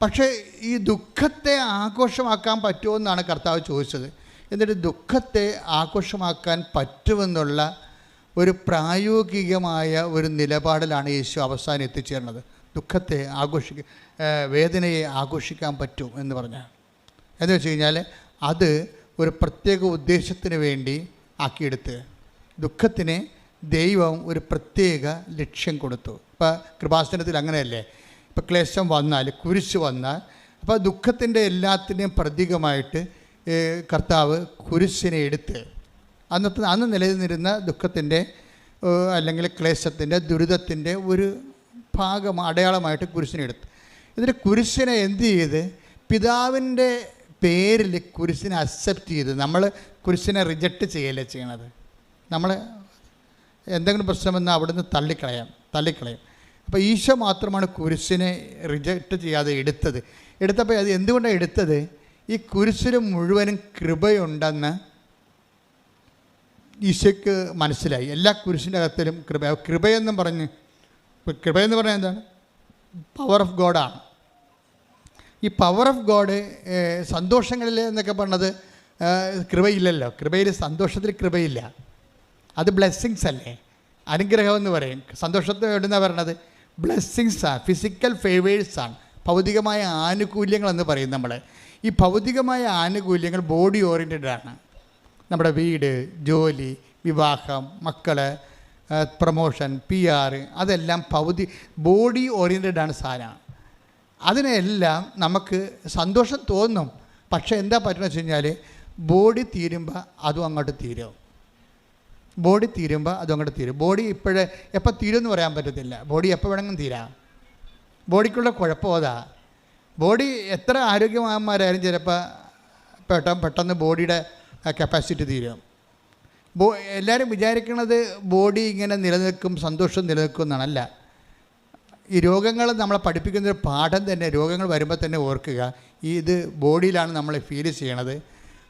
പക്ഷേ ഈ ദുഃഖത്തെ ആഘോഷമാക്കാൻ പറ്റുമോ എന്നാണ് കർത്താവ് ചോദിച്ചത്. എന്നിട്ട് ദുഃഖത്തെ ആഘോഷമാക്കാൻ പറ്റുമെന്നുള്ള ഒരു പ്രായോഗികമായ ഒരു നിലപാടിലാണ് യേശു അവസാനം എത്തിച്ചേർന്നത്. ദുഃഖത്തെ ആഘോഷിക്ക വേദനയെ ആഘോഷിക്കാൻ പറ്റും എന്ന് പറഞ്ഞാൽ. എന്ന് വെച്ച് കഴിഞ്ഞാൽ അത് ഒരു പ്രത്യേക ഉദ്ദേശത്തിന് വേണ്ടി ആക്കിയെടുത്ത് ദുഃഖത്തിന് ദൈവം ഒരു പ്രത്യേക ലക്ഷ്യം കൊടുത്തു. ഇപ്പോൾ കൃപാസനത്തിൽ അങ്ങനെയല്ലേ? ഇപ്പോൾ ക്ലേശം വന്നാൽ കുരിശ് വന്നാൽ അപ്പോൾ ദുഃഖത്തിന്റെ എല്ലാത്തിന്റെയും പ്രതീകമായിട്ട് കർത്താവ് കുരിശിനെ എടുത്ത് അന്നത്തെ അന്ന് നിലനിന്നിരുന്ന ദുഃഖത്തിന്റെ അല്ലെങ്കിൽ ക്ലേശത്തിന്റെ ദുരിതത്തിന്റെ ഒരു ഭാഗം അടയാളമായിട്ട് കുരിശിനെ എടുത്തു. എന്നിട്ട് കുരിശിനെ എന്ത് ചെയ്ത്? പിതാവിന്റെ പേരിൽ കുരിശിനെ അക്സെപ്റ്റ് ചെയ്ത്. നമ്മൾ കുരിശിനെ റിജക്റ്റ് ചെയ്യല്ലേ ചെയ്യണത്? നമ്മൾ എന്തെങ്കിലും പ്രശ്നം വന്നാൽ അവിടുന്ന് തള്ളിക്കളയാം തള്ളിക്കളയാം. അപ്പോൾ ഈശോ മാത്രമാണ് കുരിശിനെ റിജക്റ്റ് ചെയ്യാതെ എടുത്തത്. എടുത്തപ്പോൾ അത് എന്തുകൊണ്ടാണ് എടുത്തത്? ഈ കുരിശിന് മുഴുവനും കൃപയുണ്ടെന്ന് ഈശോയ്ക്ക് മനസ്സിലായി. എല്ലാ കുരിശിന്റെ അകത്തിലും കൃപ. കൃപയെന്നും പറഞ്ഞ് കൃപയെന്ന് പറഞ്ഞാൽ എന്താണ്? പവർ ഓഫ് ഗോഡാണ് ഈ പവർ ഓഫ് ഗോഡ് സന്തോഷങ്ങളിൽ എന്നൊക്കെ പറഞ്ഞത് കൃപയില്ലല്ലോ. കൃപയിൽ സന്തോഷത്തിൽ കൃപയില്ല. അത് ബ്ലെസ്സിങ്സ് അല്ലേ? അനുഗ്രഹം എന്ന് പറയും. സന്തോഷത്തെ എവിടുന്ന പറയണത്? ബ്ലെസ്സിങ്സാണ് ഫിസിക്കൽ ഫേവേഴ്സാണ് ഭൗതികമായ ആനുകൂല്യങ്ങളെന്ന് പറയും നമ്മൾ ഈ ഭൗതികമായ ആനുകൂല്യങ്ങൾ ബോഡി ഓറിയന്റഡ് ആണ്. നമ്മുടെ വീട് ജോലി വിവാഹം മക്കൾ പ്രൊമോഷൻ പി ആർ അതെല്ലാം ഭൗതി ബോഡി ഓറിയന്റഡ് ആണ് സാധനം അതിനെല്ലാം നമുക്ക് സന്തോഷം തോന്നും. പക്ഷേ എന്താ പറ്റുന്നത് വെച്ച് കഴിഞ്ഞാൽ ബോഡി തീരുമ്പോൾ അതും അങ്ങോട്ട് തീരും. ബോഡി തീരുമ്പോൾ അതും അങ്ങോട്ട് തീരും. ബോഡി ഇപ്പോഴേ എപ്പോൾ തീരുമെന്ന് പറയാൻ പറ്റത്തില്ല. ബോഡി എപ്പോൾ വേണമെങ്കിലും തീരാം. ബോഡിക്കുള്ള കുഴപ്പം അതാ. ബോഡി എത്ര ആരോഗ്യവാന്മാരായാലും ചിലപ്പോൾ പെട്ടെന്ന് പെട്ടെന്ന് ബോഡിയുടെ കപ്പാസിറ്റി തീരും. ബോ എല്ലാവരും വിചാരിക്കുന്നത് ബോഡി ഇങ്ങനെ നിലനിൽക്കും സന്തോഷം നിലനിൽക്കും എന്നാണല്ല ഈ രോഗങ്ങൾ നമ്മളെ പഠിപ്പിക്കുന്ന ഒരു പാഠം തന്നെ രോഗങ്ങൾ വരുമ്പോൾ തന്നെ ഓർക്കുക. ഈ ഇത് ബോഡിയിലാണ് നമ്മൾ ഫീൽ ചെയ്യണത്.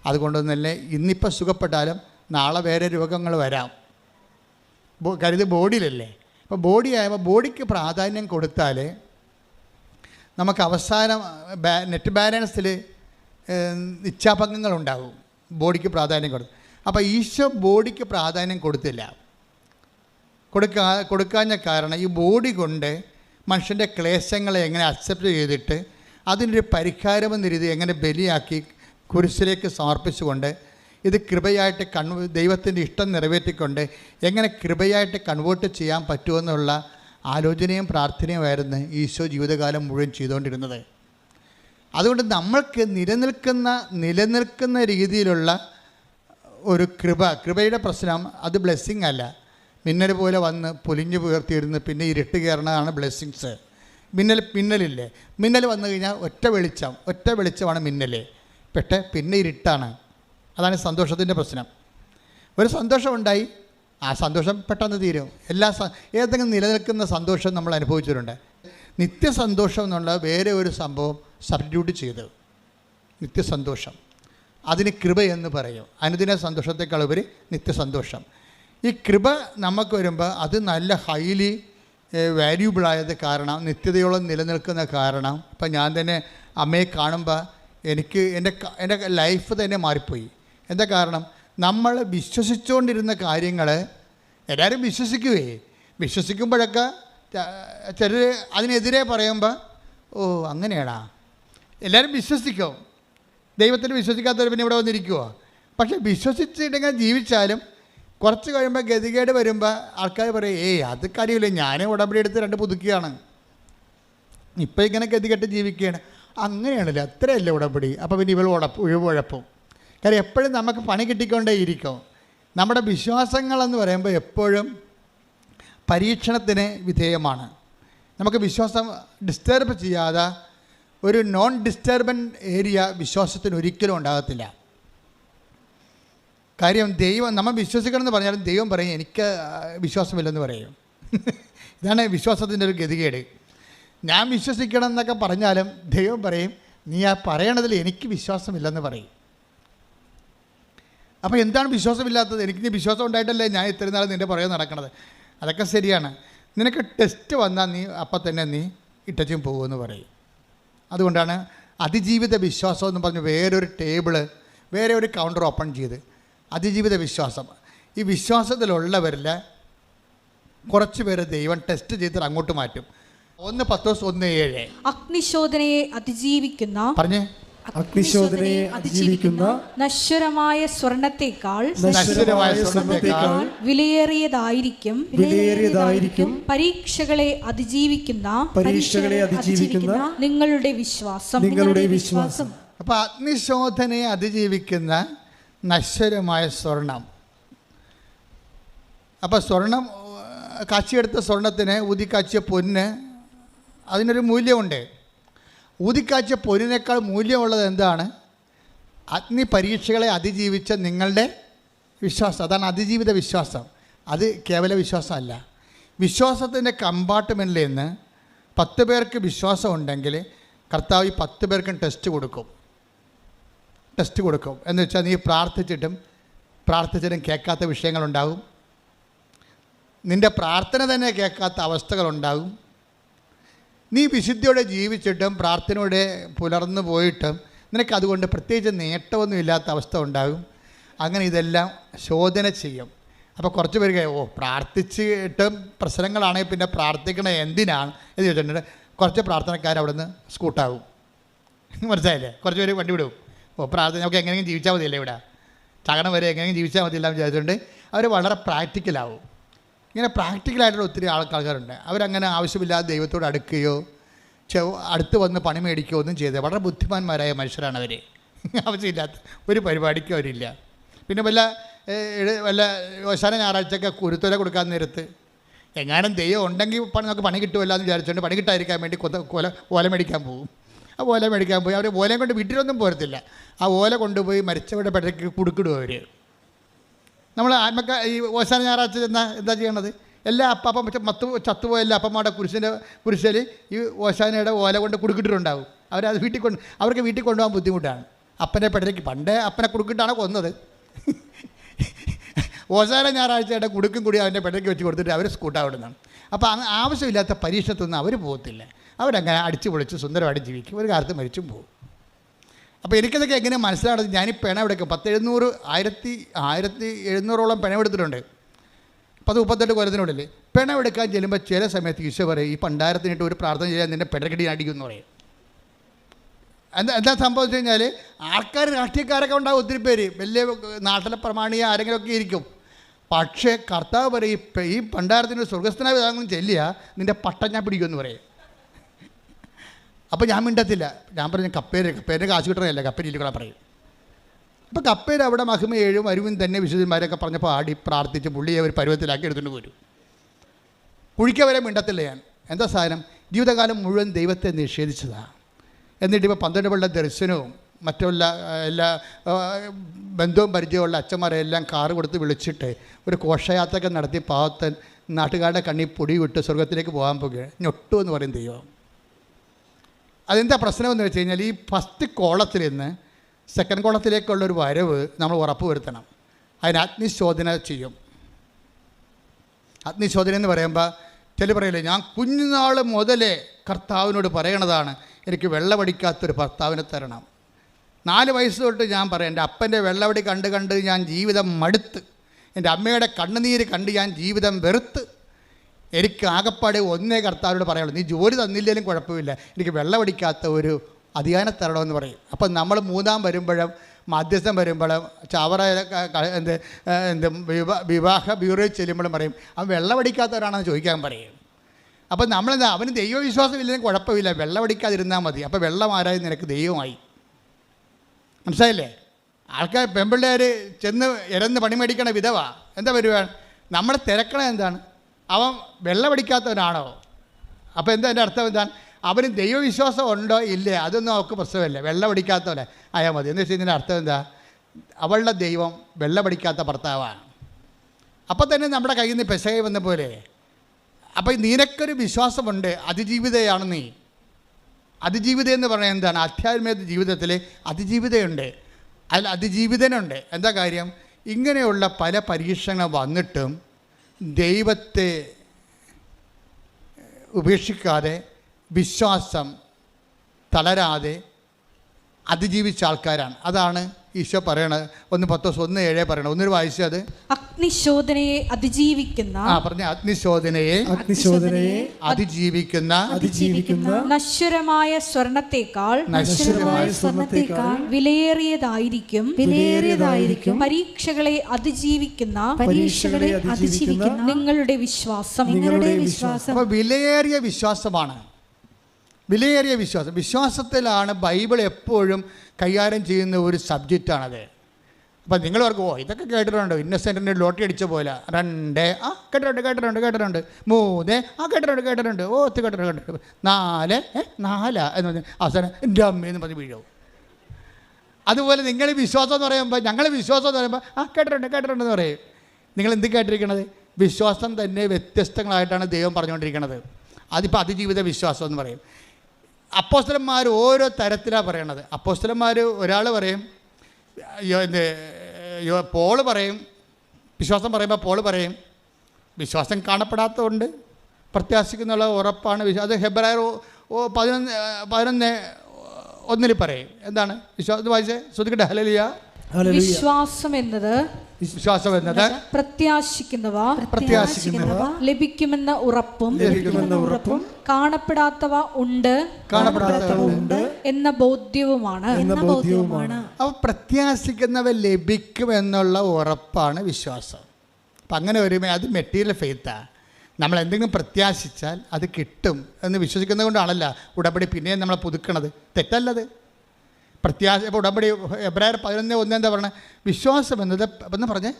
അതുകൊണ്ട് തന്നെ ഇന്നിപ്പോൾ സുഖപ്പെട്ടാലും നാളെ വേറെ രോഗങ്ങൾ വരാം. കരുത് ബോഡിയിലല്ലേ അപ്പോൾ ബോഡി ആയപ്പോൾ ബോഡിക്ക് പ്രാധാന്യം കൊടുത്താൽ നമുക്ക് അവസാനം നെറ്റ് ബാലൻസിൽ ഇച്ഛാഭംഗങ്ങളുണ്ടാകും ബോഡിക്ക് പ്രാധാന്യം കൊടുത്തു അപ്പോൾ ഈശോ ബോഡിക്ക് പ്രാധാന്യം കൊടുത്തില്ല. കൊടുക്കാ കൊടുക്കാഞ്ഞ കാരണം ഈ ബോഡി കൊണ്ട് മനുഷ്യന്റെ ക്ലേശങ്ങളെ എങ്ങനെ അക്സെപ്റ്റ് ചെയ്തിട്ട് അതിനൊരു പരിഹാരമെന്ന രീതി എങ്ങനെ ബലിയാക്കി കുരിശിലേക്ക് സമർപ്പിച്ചുകൊണ്ട് ഇത് കൃപയായിട്ട് കൺ ദൈവത്തിന്റെ ഇഷ്ടം നിറവേറ്റിക്കൊണ്ട് എങ്ങനെ കൃപയായിട്ട് കൺവേർട്ട് ചെയ്യാൻ പറ്റുമെന്നുള്ള ആലോചനയും പ്രാർത്ഥനയുമായിരുന്നു ഈശോ ജീവിതകാലം മുഴുവൻ ചെയ്തുകൊണ്ടിരുന്നത്. അതുകൊണ്ട് നമ്മൾക്ക് നിലനിൽക്കുന്ന നിലനിൽക്കുന്ന രീതിയിലുള്ള ഒരു കൃപ കൃപയുടെ പ്രശ്നം അത് ബ്ലെസ്സിങ് അല്ല. മിന്നൽ പോലെ വന്ന് പൊലിഞ്ഞു പുയർത്തിയിരുന്ന് പിന്നെ ഇരുട്ട് കയറണതാണ് ബ്ലെസ്സിങ്സ് മിന്നൽ മിന്നലില്ലേ? മിന്നൽ വന്നു കഴിഞ്ഞാൽ ഒറ്റ വെളിച്ചം ഒറ്റ വെളിച്ചമാണ് മിന്നൽ പെട്ടെ പിന്നെ ഇരുട്ടാണ്. അതാണ് സന്തോഷത്തിന്റെ പ്രശ്നം. ഒരു സന്തോഷമുണ്ടായി ആ സന്തോഷം പെട്ടെന്ന് തീരും. എല്ലാ ഏതെങ്കിലും നിലനിൽക്കുന്ന സന്തോഷം നമ്മൾ അനുഭവിച്ചിട്ടുണ്ട്. നിത്യസന്തോഷം എന്നുള്ള വേറെ ഒരു സംഭവം സബ്സ്റ്റിറ്റ്യൂട്ട് ചെയ്ത്. നിത്യസന്തോഷം. അതിന് കൃപ എന്ന് പറയും. അനുദിന സന്തോഷത്തെക്കാൾ ഉപരി നിത്യസന്തോഷം. ഈ കൃപ നമുക്ക് വരുമ്പോൾ അത് നല്ല ഹൈലി വാല്യൂബിളായത് കാരണം നിത്യതയോളം നിലനിൽക്കുന്ന കാരണം. ഇപ്പം ഞാൻ തന്നെ അമ്മയെ കാണുമ്പോൾ എനിക്ക് എന്റെ എന്റെ ലൈഫ് തന്നെ മാറിപ്പോയി. എന്താ കാരണം? നമ്മൾ വിശ്വസിച്ചുകൊണ്ടിരുന്ന കാര്യങ്ങൾ എല്ലാവരും വിശ്വസിക്കുവേ. വിശ്വസിക്കുമ്പോഴൊക്കെ ചിലർ അതിനെതിരെ പറയുമ്പോൾ ഓ അങ്ങനെയാണാ എല്ലാവരും വിശ്വസിക്കും? ദൈവത്തിൽ വിശ്വസിക്കാത്തവർ പിന്നെ ഇവിടെ വന്നിരിക്കുക പക്ഷേ വിശ്വസിച്ചിട്ടെങ്കിൽ ജീവിച്ചാലും കുറച്ച് കഴിയുമ്പോൾ ഗതികേട് വരുമ്പോൾ ആൾക്കാർ പറയും ഏയ് അത് കാര്യമില്ല. ഞാൻ ഉടമ്പടി എടുത്ത് രണ്ട് പുതുക്കിയാണ്. ഇപ്പം ഇങ്ങനെ ഗതികെട്ട് ജീവിക്കുകയാണ്. അങ്ങനെയാണല്ലോ? അത്രയല്ല ഉടമ്പടി. അപ്പോൾ പിന്നെ ഇവൾ ഉടപ്പ് ഒഴിവുഴപ്പും കാര്യം എപ്പോഴും നമുക്ക് പണി കിട്ടിക്കൊണ്ടേ ഇരിക്കും നമ്മുടെ വിശ്വാസങ്ങളെന്ന് പറയുമ്പോൾ എപ്പോഴും പരീക്ഷണത്തിന് വിധേയമാണ്. നമുക്ക് വിശ്വാസം ഡിസ്റ്റർബ് ചെയ്യാതെ ഒരു നോൺ ഡിസ്റ്റർബൻ ഏരിയ വിശ്വാസത്തിന് ഒരിക്കലും ഉണ്ടാകത്തില്ല. കാര്യം ദൈവം നമ്മൾ വിശ്വസിക്കണം എന്ന് പറഞ്ഞാലും ദൈവം പറയും എനിക്ക് വിശ്വാസമില്ലെന്ന് പറയും. ഇതാണ് വിശ്വാസത്തിന്റെ ഒരു ഗതികേട്. ഞാൻ വിശ്വസിക്കണം എന്നൊക്കെ പറഞ്ഞാലും ദൈവം പറയും നീ ആ പറയണതിൽ എനിക്ക് വിശ്വാസമില്ലെന്ന് പറയും. അപ്പോൾ എന്താണ് വിശ്വാസമില്ലാത്തത്? എനിക്ക് നീ വിശ്വാസം ഉണ്ടായിട്ടല്ലേ ഞാൻ ഇത്രയും നാൾ നിന്റെ പുറകെ നടക്കണത്? അതൊക്കെ ശരിയാണ്. നിനക്ക് ടെസ്റ്റ് വന്നാൽ നീ അപ്പം തന്നെ നീ ഇട്ടച്ചും പോകുമെന്ന് പറയും. അതുകൊണ്ടാണ് അതിജീവിത വിശ്വാസം എന്ന് പറഞ്ഞ് വേറൊരു ടേബിൾ വേറെ ഒരു കൗണ്ടർ ഓപ്പൺ ചെയ്ത്. അതിജീവിത വിശ്വാസം. ഈ വിശ്വാസത്തിലുള്ളവരിൽ കുറച്ച് പേര് ദൈവം ടെസ്റ്റ് ചെയ്തിട്ട് അങ്ങോട്ട് മാറ്റും. ഒന്ന് പത്ത് ദിവസം ഒന്ന് ഏഴ്. അഗ്നിശോധനയെ അതിജീവിക്കുന്ന പറഞ്ഞേ. അഗ്നിശോധനയെ അതിജീവിക്കുന്ന നശ്വരമായ സ്വർണത്തെക്കാൾ നശ്വരമായ സ്വർണത്തെക്കാൾ വിലയേറിയതായിരിക്കും വിലയേറിയതായിരിക്കും പരീക്ഷകളെ അതിജീവിക്കുന്ന പരീക്ഷകളെ അതിജീവിക്കുന്ന നിങ്ങളുടെ വിശ്വാസം. നിങ്ങളുടെ വിശ്വാസം. അപ്പൊ അഗ്നിശോധനയെ അതിജീവിക്കുന്ന നശ്വരമായ സ്വർണം. അപ്പൊ സ്വർണം കാച്ചിയെടുത്ത സ്വർണത്തിന് ഊതിക്കാച്ചിയ പൊന്ന് അതിനൊരു മൂല്യമുണ്ട്. ഊതിക്കാച്ചിയ പൊരിനേക്കാൾ മൂല്യമുള്ളത് എന്താണ്? അഗ്നി പരീക്ഷകളെ അതിജീവിച്ച നിങ്ങളുടെ വിശ്വാസം. അതാണ് അതിജീവിത വിശ്വാസം. അത് കേവല വിശ്വാസമല്ല. വിശ്വാസത്തിന്റെ കമ്പാർട്ട്മെന്റിൽ നിന്ന് പത്ത് പേർക്ക് വിശ്വാസം ഉണ്ടെങ്കിൽ കർത്താവ് ഈ പത്ത് പേർക്കും ടെസ്റ്റ് കൊടുക്കും. ടെസ്റ്റ് കൊടുക്കും. എന്ന് വെച്ചാൽ നീ പ്രാർത്ഥിച്ചിട്ടും പ്രാർത്ഥിച്ചിട്ടും കേൾക്കാത്ത വിഷയങ്ങളുണ്ടാകും നിന്റെ പ്രാർത്ഥന തന്നെ കേൾക്കാത്ത അവസ്ഥകളുണ്ടാകും നീ വിശുദ്ധിയോടെ ജീവിച്ചിട്ടും പ്രാർത്ഥനയോടെ പുലർന്നു പോയിട്ടും നിനക്ക് അതുകൊണ്ട് പ്രത്യേകിച്ച് നേട്ടമൊന്നും ഇല്ലാത്ത അവസ്ഥ ഉണ്ടാകും. അങ്ങനെ ഇതെല്ലാം ശോധന ചെയ്യും. അപ്പോൾ കുറച്ച് പേര് ഓ പ്രാർത്ഥിച്ചിട്ടും പ്രശ്നങ്ങളാണെങ്കിൽ പിന്നെ പ്രാർത്ഥിക്കണേ എന്തിനാണ് എന്ന് ചോദിച്ചിട്ടുണ്ട്. കുറച്ച് പ്രാർത്ഥനക്കാർ അവിടെ നിന്ന് സ്കൂട്ടാകും. മനസ്സിലായില്ലേ? കുറച്ച് പേര് വണ്ടി വിടും. ഓ പ്രാർത്ഥന നമുക്ക് എങ്ങനെയെങ്കിലും ജീവിച്ചാൽ മതിയല്ലേ ഇവിടെ? ചകണം വരെ എങ്ങനെയെങ്കിലും ജീവിച്ചാൽ മതിയല്ല എന്ന് വിചാരിച്ചുകൊണ്ട് അവർ വളരെ പ്രാക്ടിക്കലാവും. ഇങ്ങനെ പ്രാക്ടിക്കലായിട്ടുള്ള ഒത്തിരി ആൾക്കാരുണ്ട്. അവരങ്ങനെ ആവശ്യമില്ലാതെ ദൈവത്തോട് അടുക്കുകയോ ചെവ് അടുത്ത് വന്ന് പണി മേടിക്കുകയോ ഒന്നും ചെയ്തേ വളരെ ബുദ്ധിമാന്മാരായ മനുഷ്യരാണ് അവർ ആവശ്യമില്ലാത്ത ഒരു പരിപാടിക്കും അവരില്ല. പിന്നെ വല്ല വല്ല അവസാന ഞായറാഴ്ചയൊക്കെ കുരുത്തോല കൊടുക്കാൻ നേരത്ത് എങ്ങാനും ദൈവം ഉണ്ടെങ്കിൽ പണി നമുക്ക് പണി കിട്ടുമല്ലോ എന്ന് വിചാരിച്ചുകൊണ്ട് പണി കിട്ടാതിരിക്കാൻ വേണ്ടി കൊത്ത കൊല ഓല മേടിക്കാൻ പോകും ആ ഓല മേടിക്കാൻ പോയി. അവർ ഓലയും കൊണ്ട് വീട്ടിലൊന്നും പോരത്തില്ല. ആ ഓല കൊണ്ടുപോയി മരിച്ചവരുടെ പെടയ്ക്ക് കുടുക്കിടും അവർ നമ്മൾ ആത്മക്ക ഈ ഓശാന ഞായറാഴ്ച എന്താ എന്താ ചെയ്യണത് എല്ലാ അപ്പം മറ്റേ മത്ത് ചത്തുപോയ എല്ലാ അപ്പന്മാരുടെ കുരിശിന്റെ കുരിശിൽ ഈ ഓശാനയുടെ ഓല കൊണ്ട് കുടുക്കിട്ടിട്ടുണ്ടാവും. അവരത് വീട്ടിൽ കൊണ്ട് അവർക്ക് വീട്ടിൽ കൊണ്ടുപോകാൻ ബുദ്ധിമുട്ടാണ്. അപ്പനെ പെടരയ്ക്ക് പണ്ടേ അപ്പനെ കുടുക്കിട്ടാണ് കൊന്നത്. ഓശാന ഞായറാഴ്ചയുടെ കുടുക്കും കൂടി അവന്റെ പെടരയ്ക്ക് വെച്ച് കൊടുത്തിട്ട് അവർ സ്കൂട്ടാവിടുന്നതാണ് അപ്പോൾ ആവശ്യമില്ലാത്ത പരീക്ഷത്തൊന്നും അവർ പോകത്തില്ല. അവരങ്ങനെ അടിച്ചു പൊളിച്ച് സുന്ദരമായിട്ട് ജീവിക്കും. ഒരു കാലത്ത് മരിച്ചും പോകും അപ്പോൾ എനിക്കതൊക്കെ എങ്ങനെ മനസ്സിലാവുന്നത് ഞാൻ ഈ പിണമെടുക്കും പത്ത് എഴുന്നൂറ് ആയിരത്തി ആയിരത്തി എഴുന്നൂറോളം പിണമെടുത്തിട്ടുണ്ട് പത്ത് മുപ്പത്തെട്ട് കൊല്ലത്തിനുള്ളിൽ പിണമെടുക്കാൻ ചെല്ലുമ്പോൾ ചില സമയത്ത് ഈശോ പറയും ഈ പണ്ടാരത്തിനിട്ട് ഒരു പ്രാർത്ഥന ചെയ്യാൻ നിന്നെ പിടക്കടി അടിക്കും എന്ന് പറയും. എന്താ എന്താ സംഭവിച്ചു കഴിഞ്ഞാൽ ആൾക്കാർ രാഷ്ട്രീയക്കാരൊക്കെ ഉണ്ടാവും ഒത്തിരി പേര്. വലിയ നാട്ടിലെ പ്രമാണിയ ആരെങ്കിലുമൊക്കെ ഇരിക്കും. പക്ഷേ കർത്താവ് പറയും ഈ പണ്ടാരത്തിന് സ്വർഗസ്ഥനായ വിധാനം ചെല്ലുക നിന്റെ പട്ടം ഞാൻ പിടിക്കുമെന്ന് പറയും. അപ്പോൾ ഞാൻ മിണ്ടത്തില്ല. ഞാൻ പറഞ്ഞു കപ്പേര് കപ്പേര് കാശ് കിട്ടണമല്ല കപ്പേരില്ലിക്കൂടെ പറയും. അപ്പോൾ കപ്പേര് അവിടെ മഹിമ ഏഴും അരുവും തന്നെ വിശുദ്ധന്മാരൊക്കെ പറഞ്ഞപ്പോൾ ആടി പ്രാർത്ഥിച്ച് പുള്ളിയെ ഒരു പരുവത്തിലാക്കി എടുത്തുകൊണ്ട് പോരും. കുഴിക്ക വരെ മിണ്ടത്തില്ല ഞാൻ. എന്താ സാധനം ജീവിതകാലം മുഴുവൻ ദൈവത്തെ നിഷേധിച്ചതാണ് എന്നിട്ട് ഇപ്പോൾ പന്ത്രണ്ട് പിള്ള ദർശനവും മറ്റുള്ള എല്ലാ ബന്ധവും പരിചയമുള്ള അച്ഛന്മാരെ എല്ലാം കാറ് കൊടുത്ത് വിളിച്ചിട്ട് ഒരു ഘോഷയാത്രയൊക്കെ നടത്തി പാവത്തൻ നാട്ടുകാരുടെ കണ്ണി പൊടി വിട്ട് സ്വർഗത്തിലേക്ക് പോകാൻ പോകുകയാണ് ഞൊട്ടു എന്ന് പറയും ദൈവം. അതെന്താ പ്രശ്നമെന്ന് വെച്ച് കഴിഞ്ഞാൽ ഈ ഫസ്റ്റ് കോളത്തിൽ നിന്ന് സെക്കൻഡ് കോളത്തിലേക്കുള്ള ഒരു വരവ് നമ്മൾ ഉറപ്പ് വരുത്തണം അതിന് അഗ്നിശോധന ചെയ്യും. അഗ്നിശോധന എന്ന് പറയുമ്പോൾ ചില പറയില്ലേ ഞാൻ കുഞ്ഞുനാൾ മുതലേ കർത്താവിനോട് പറയണതാണ് എനിക്ക് വെള്ളമടിക്കാത്തൊരു ഭർത്താവിനെ തരണം. നാല് വയസ്സ് തൊട്ട് ഞാൻ പറയാം എന്റെ അപ്പന്റെ വെള്ളവടി കണ്ട് കണ്ട് ഞാൻ ജീവിതം മടുത്ത് എന്റെ അമ്മയുടെ കണ്ണുനീര് കണ്ട് ഞാൻ ജീവിതം വെറുത്ത് എനിക്ക് ആകപ്പാടെ ഒന്നേ കർത്താവിനോട് പറയുള്ളൂ നീ ജോലി തന്നില്ലെങ്കിലും കുഴപ്പമില്ല. എനിക്ക് വെള്ളമടിക്കാത്ത ഒരു അധികാരം തരണമെന്ന് പറയും. അപ്പം നമ്മൾ മൂന്നാം വരുമ്പോഴും മധ്യസ്ഥം വരുമ്പോഴും ചവറ എന്ത് എന്ത് വിവാ- വിവാഹ ബ്യൂറോയിൽ ചെല്ലുമ്പോഴും പറയും അവൻ വെള്ളമടിക്കാത്തവരാണെന്ന് ചോദിക്കാൻ പറയും. അപ്പം നമ്മളെന്താ അവന് ദൈവവിശ്വാസം ഇല്ലെങ്കിൽ കുഴപ്പമില്ല. വെള്ളമടിക്കാതിരുന്നാൽ മതി. അപ്പോൾ വെള്ളം ആരായി നിനക്ക് ദൈവമായി. മനസ്സിലായില്ലേ? ആൾക്കാർ പെമ്പിള്ളേർ ചെന്ന് ഇരന്ന് പണിമേടിക്കണ വിധവ. എന്താ വരുവാണ് നമ്മളെ തിരക്കണ എന്താണ്? അവൻ വെള്ളമടിക്കാത്തവനാണോ അപ്പോൾ എന്താ എന്റെ അർത്ഥം എന്താണ് അവന് ദൈവവിശ്വാസം ഉണ്ടോ ഇല്ലേ? അതൊന്നും അവൾക്ക് പ്രശ്നമില്ല. വെള്ളമടിക്കാത്തവനെ ആയാൽ മതി. എന്ന് വെച്ചാൽ ഇതിന്റെ അർത്ഥം എന്താ? അവളുടെ ദൈവം വെള്ളമടിക്കാത്ത ഭർത്താവാണ്. അപ്പോൾ തന്നെ നമ്മുടെ കയ്യിൽ നിന്ന് പെശകை വന്ന പോലെ അപ്പോൾ നിനക്കൊരു വിശ്വാസമുണ്ട് അതിജീവിതയാണ് നീ. അതിജീവിത എന്ന് പറയുന്നത് എന്താണ്? ആധ്യാത്മിക ജീവിതത്തിൽ അതിജീവിതയുണ്ട്. അതിൽ അതിജീവിതനുണ്ട്. എന്താ കാര്യം? ഇങ്ങനെയുള്ള പല പരീക്ഷണങ്ങൾ വന്നിട്ടും ദൈവത്തെ ഉപേക്ഷിക്കാതെ വിശ്വാസം തളരാതെ അതിജീവിച്ച ആൾക്കാരാണ്. അതാണ് ഈശോ പറയണ ഒന്ന് പത്തോസ് ഒന്ന് ഏഴേ പറയണ ഒന്നൊരു വായിച്ചത് അഗ്നിശോധനയെ അതിജീവിക്കുന്ന ആ പറഞ്ഞ അഗ്നിശോധനയെ അഗ്നിശോധനയെ അതിജീവിക്കുന്ന അതിജീവിക്കുന്ന നശ്വരമായ സ്വർണത്തെക്കാൾ നശ്വരമായ സ്വർണത്തെക്കാൾ വിലയേറിയതായിരിക്കും. വിലയേറിയതായിരിക്കും പരീക്ഷകളെ അതിജീവിക്കുന്ന പരീക്ഷകളെ അതിജീവിക്കുന്ന നിങ്ങളുടെ വിശ്വാസം. നിങ്ങളുടെ വിശ്വാസം. വിലയേറിയ വിശ്വാസമാണ്. വിലയേറിയ വിശ്വാസം. വിശ്വാസത്തിലാണ് ബൈബിൾ എപ്പോഴും കൈകാര്യം ചെയ്യുന്ന ഒരു സബ്ജക്റ്റാണത്. അപ്പം നിങ്ങൾ ഓർക്കും ഓ ഇതൊക്കെ കേട്ടിട്ടുണ്ട്? ഇന്നസെന്റിന്റെ ലോട്ടറി അടിച്ച പോലെ. രണ്ട് ആ കേട്ടിട്ടുണ്ട് കേട്ടിട്ടുണ്ട് കേട്ടിട്ടുണ്ട്. മൂന്ന് ആ കേട്ടിട്ടുണ്ട് കേട്ടിട്ടുണ്ട്. ഓ ഒത്തിരി കേട്ടിട്ടുണ്ട് കേട്ടിട്ടുണ്ട്. നാല് ഏ നാലാ എന്ന് പറഞ്ഞ് അവസാനം എന്റെ അമ്മയെന്ന് പറഞ്ഞ് വീഴും. അതുപോലെ നിങ്ങൾ വിശ്വാസം എന്ന് പറയുമ്പോൾ ഞങ്ങൾ വിശ്വാസം എന്ന് പറയുമ്പോൾ ആ കേട്ടിട്ടുണ്ട് എന്ന് പറയും. നിങ്ങൾ എന്ത് കേട്ടിരിക്കണത്? വിശ്വാസം തന്നെ വ്യത്യസ്തങ്ങളായിട്ടാണ് ദൈവം പറഞ്ഞുകൊണ്ടിരിക്കുന്നത് അതിപ്പോൾ അതിജീവിത വിശ്വാസം എന്ന് പറയും. അപ്പോസ്തലന്മാർ ഓരോ തരത്തിലാണ് പറയണത്. അപ്പോസ്തലന്മാർ ഒരാൾ പറയും എന്ത് പോൾ പറയും വിശ്വാസം പറയുമ്പോൾ പോൾ പറയും. വിശ്വാസം കാണപ്പെടാത്തതുകൊണ്ട് പ്രത്യാശിക്കുന്നുള്ള ഉറപ്പാണ് വിശ്വാസം അത് ഹെബ്രായർ പതിനൊന്ന് പതിനൊന്ന് ഒന്നിൽ പറയും. എന്താണ്? വിശ്വാസം വായിച്ചേ? ശ്രദ്ധിക്കട്ടെ ഹലലിയ. വിശ്വാസം എന്നത് വിശ്വാസം എന്നത് പ്രത്യാശിക്കുന്നവ പ്രത്യാശിക്കുന്നവ ലഭിക്കുമെന്ന ഉറപ്പും ലഭിക്കുമെന്ന ഉറപ്പും കാണപ്പെടാത്തവ ഉണ്ട് കാണപ്പെടാത്തതുണ്ട് എന്ന ബോധ്യവുമാണ്. എന്ന ബോധ്യവുമാണ്. അപ്പോൾ പ്രത്യാശിക്കുന്നവ ലഭിക്കുമെന്നുള്ള ഉറപ്പാണ് വിശ്വാസം. അപ്പം അങ്ങനെ വരുമ്പോൾ അത് മെറ്റീരിയൽ ഫെയ്ത്താ. നമ്മൾ എന്തെങ്കിലും പ്രത്യാശിച്ചാൽ അത് കിട്ടും എന്ന് വിശ്വസിക്കുന്നത് കൊണ്ടാണല്ല ഉടപടി പിന്നെയും നമ്മളെ പുതുക്കണത്. തെറ്റല്ലത്. പ്രത്യാശ ഇപ്പോൾ ഉടമ്പടി എബ്രായർ പതിനൊന്ന് ഒന്ന് എന്താ പറഞ്ഞത് വിശ്വാസം എന്നത് എന്ന് പറഞ്ഞേ?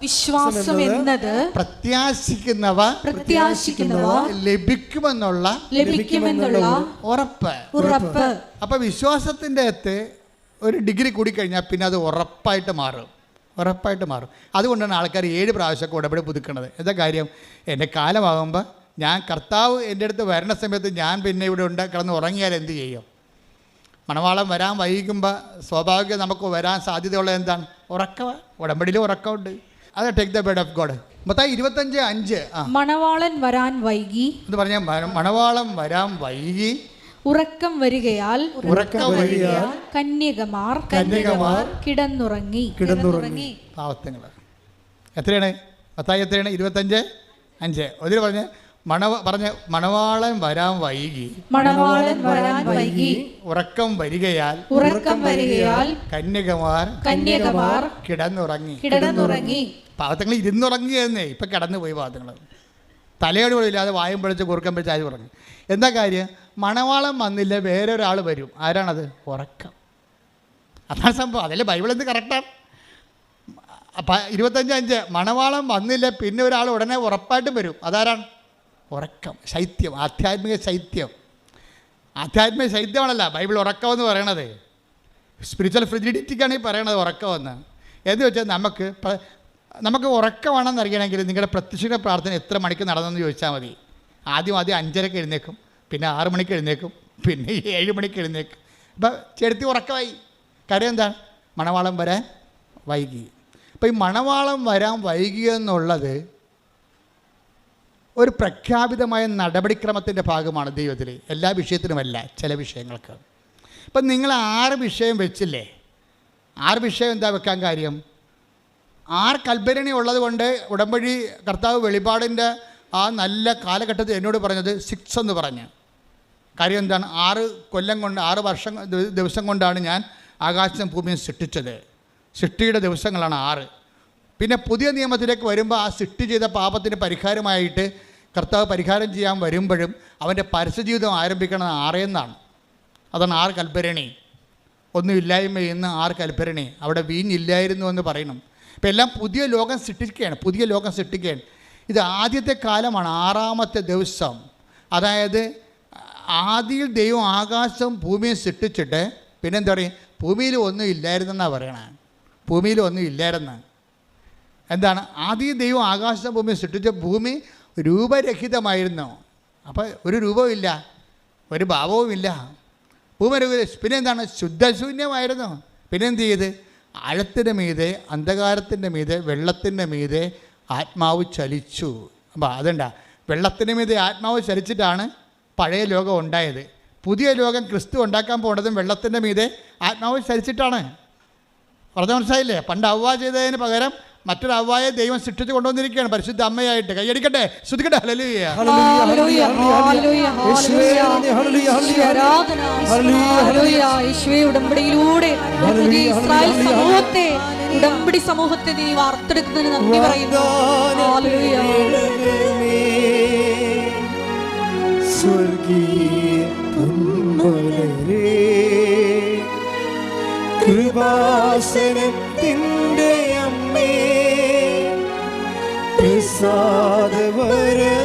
വിശ്വാസം എന്നത് പ്രത്യാശിക്കുന്നവ പ്രത്യാശിക്കുന്നവ ലഭിക്കുമെന്നുള്ള ലഭിക്കുമെന്നുള്ള ഉറപ്പ്. ഉറപ്പ്. അപ്പോൾ വിശ്വാസത്തിന്റെ അകത്ത് ഒരു ഡിഗ്രി കൂടി കഴിഞ്ഞാൽ പിന്നെ അത് ഉറപ്പായിട്ട് മാറും. ഉറപ്പായിട്ട് മാറും. അതുകൊണ്ടാണ് ആൾക്കാർ ഏഴ് പ്രാവശ്യമൊക്കെ ഉടമ്പടി പുതുക്കുന്നത് എന്താ കാര്യം? എന്റെ കാലമാകുമ്പോൾ ഞാൻ കർത്താവ് എന്റെ അടുത്ത് വരണ സമയത്ത് ഞാൻ പിന്നെ ഇവിടെ ഉണ്ട് കിടന്ന് ഉറങ്ങിയാൽ എന്ത് ചെയ്യും? മണവാളം വരാൻ വൈകുമ്പോൾ സ്വാഭാവികം നമുക്ക് വരാൻ സാധ്യതയുള്ളത് എന്താണ്? ഉറക്കവ ഉടമ്പടിയിൽ ഉറക്കമുണ്ട്. അത് take the bird of God മൊത്തം ഇരുപത്തഞ്ച് അഞ്ച്. മണവാളൻ വരാൻ വൈകി. എന്ന് പറഞ്ഞാൽ മണവാളം വരാൻ വൈകി. ഉറക്കം വരികയാൽ ഉറക്കം വരികയാൽ കന്യകമാർ കന്യകമാർ കിടന്നുറങ്ങി കിടന്നുറങ്ങി. പാവത്തങ്ങൾ എത്രയാണ്? പത്തായി എത്രയാണ്? ഇരുപത്തഞ്ച് അഞ്ച്. ഒതിൽ പറഞ്ഞ് മണവ പറഞ്ഞ മണവാളൻ വരാൻ വൈകി. മണവാളൻ വരാൻ വൈകി. ഉറക്കം വരികയാൽ ഉറക്കം വരികയാൽ കന്യകമാർ കന്യകമാർ കിടന്നുറങ്ങി. കിടന്നുറങ്ങി. പാവത്തങ്ങൾ ഇരുന്നുറങ്ങിയെന്നേ ഇപ്പം കിടന്നു പോയി പാവത്തങ്ങൾ തലയോട് പോലില്ലാതെ വായും പിടിച്ച് കുറുക്കം പിടിച്ച് ആര് ഉറങ്ങി. എന്താ കാര്യം? മണവാളം വന്നില്ല വേറെ ഒരാൾ വരും. ആരാണത്? ഉറക്കം. അതാണ് സംഭവം. അതല്ലേ ബൈബിൾ എന്ത് കറക്റ്റാണ് അപ്പം ഇരുപത്തഞ്ച് അഞ്ച്. മണവാളം വന്നില്ല പിന്നെ ഒരാൾ ഉടനെ ഉറപ്പായിട്ടും വരും. അതാരാണ്? ഉറക്കം ശൈത്യം ആധ്യാത്മിക ശൈത്യം. ആധ്യാത്മിക ശൈത്യമാണല്ല ബൈബിൾ ഉറക്കമെന്ന് പറയണത്. സ്പിരിച്വൽ ഫ്രിജിഡിറ്റിക്കാണ് ഈ പറയണത് ഉറക്കമെന്ന്. എന്ന് വെച്ചാൽ നമുക്ക് നമുക്ക് ഉറക്കമാണെന്ന് അറിയണമെങ്കിൽ നിങ്ങളുടെ പ്രത്യക്ഷ പ്രാർത്ഥന എത്ര മണിക്ക് നടന്നെന്ന് ചോദിച്ചാൽ മതി. ആദ്യം ആദ്യം അഞ്ചരക്ക് എഴുന്നേക്കും പിന്നെ ആറ് മണിക്ക് എഴുന്നേക്കും പിന്നെ ഏഴ് മണിക്ക് എഴുന്നേക്കും അപ്പം ചെടുത്തി ഉറക്കമായി. കാര്യം എന്താ? മണവാളം വരാൻ വൈകി. അപ്പം ഈ മണവാളം വരാൻ വൈകി എന്നുള്ളത് ഒരു പ്രഖ്യാപിതമായ നടപടിക്രമത്തിന്റെ ഭാഗമാണ് ദൈവത്തിൽ. എല്ലാ വിഷയത്തിനുമല്ല ചില വിഷയങ്ങൾക്ക്. ഇപ്പം നിങ്ങൾ ആറ് വിഷയം വെച്ചില്ലേ? ആറ് വിഷയം എന്താ വെക്കാൻ കാര്യം? ആറ് കൽപ്പരണി ഉള്ളത് കൊണ്ട് ഉടമ്പടി കർത്താവ് വെളിപാടിന്റെ ആ നല്ല കാലഘട്ടത്തിൽ എന്നോട് പറഞ്ഞത് സിക്സ് എന്ന് പറഞ്ഞ്. കാര്യം എന്താണ്? ആറ് കൊല്ലം കൊണ്ട് ആറ് വർഷം ദിവസം കൊണ്ടാണ് ഞാൻ ആകാശം ഭൂമിയും സൃഷ്ടിച്ചത്. സൃഷ്ടിയുടെ ദിവസങ്ങളാണ് ആറ്. പിന്നെ പുതിയ നിയമത്തിലേക്ക് വരുമ്പോൾ ആ സിട്ട് ചെയ്ത പാപത്തിന് പരിഹാരമായിട്ട് കർത്താവ് പരിഹാരം ചെയ്യാൻ വരുമ്പോഴും അവന്റെ പരസ്യജീവിതം ആരംഭിക്കണം ആറേന്നാണ്. അതാണ് ആർ കൽപ്പരണി ഒന്നും ഇല്ലായ്മ എന്ന് ആറ് കൽപ്പരണി അവിടെ വീഞ്ഞില്ലായിരുന്നു എന്ന് പറയണം. ഇപ്പം എല്ലാം പുതിയ ലോകം സൃഷ്ടിക്കുകയാണ് പുതിയ ലോകം സൃഷ്ടിക്കുകയാണ്. ഇത് ആദ്യത്തെ കാലമാണ് ആറാമത്തെ ദിവസം. അതായത് ആദിയിൽ ദൈവം ആകാശം ഭൂമിയും സൃഷ്ടിച്ചിട്ട് പിന്നെന്താ പറയുക? ഭൂമിയിൽ ഒന്നും ഇല്ലായിരുന്നെന്നാണ് പറയണേ. ഭൂമിയിൽ ഒന്നും ഇല്ലായിരുന്നു. എന്താണ്? ആദ്യം ദൈവം ആകാശം ഭൂമി സൃഷ്ടിച്ച ഭൂമി രൂപരഹിതമായിരുന്നു. അപ്പോൾ ഒരു രൂപവുമില്ല ഒരു ഭാവവുമില്ല ഭൂമി രൂപ- പിന്നെ എന്താണ്? ശുദ്ധശൂന്യമായിരുന്നു. പിന്നെ എന്ത് ചെയ്ത്? ആഴത്തിന്റെ മീതെ അന്ധകാരത്തിന്റെ മീതെ വെള്ളത്തിന്റെ മീതെ ആത്മാവ് ചലിച്ചു. അപ്പോൾ അതുണ്ട വെള്ളത്തിന്റെ മീതെ ആത്മാവ് ചലിച്ചിട്ടാണ് പഴയ ലോകം ഉണ്ടായത്. പുതിയ ലോകം ക്രിസ്തു ഉണ്ടാക്കാൻ പോണതും വെള്ളത്തിന്റെ മീതെ ആത്മാവ് ചലിച്ചിട്ടാണ്. പറഞ്ഞ മനസ്സിലായില്ലേ? പണ്ട് അവ്വ ചെയ്തതിന് പകരം മറ്റൊരു അവ്വായെ ദൈവം സൃഷ്ടിച്ച് കൊണ്ടുവന്നിരിക്കുകയാണ്. പരിശുദ്ധ അമ്മയായിട്ട്. കൈയടിക്കട്ടെ? ശ്രദ്ധിക്കട്ടെ ഹല്ലേലൂയ. ഹല്ലേലൂയ, ഹല്ലേലൂയ, ഹല്ലേലൂയ. ഹല്ലേലൂയ, ആരാധന, ഹല്ലേലൂയ, ഹല്ലേലൂയ. ഉടമ്പടിയിലൂടെ ഇസ്രായേൽ സമൂഹത്തെ ഉടമ്പടി സമൂഹത്തെ നീ വാർത്തെടുക്കുന്നതിന് നന്ദി പറയുന്നു. ഹല്ലേലൂയ. സ്വർഗീയ കൃപാസനത്തിന്റെ പ്രസാദവര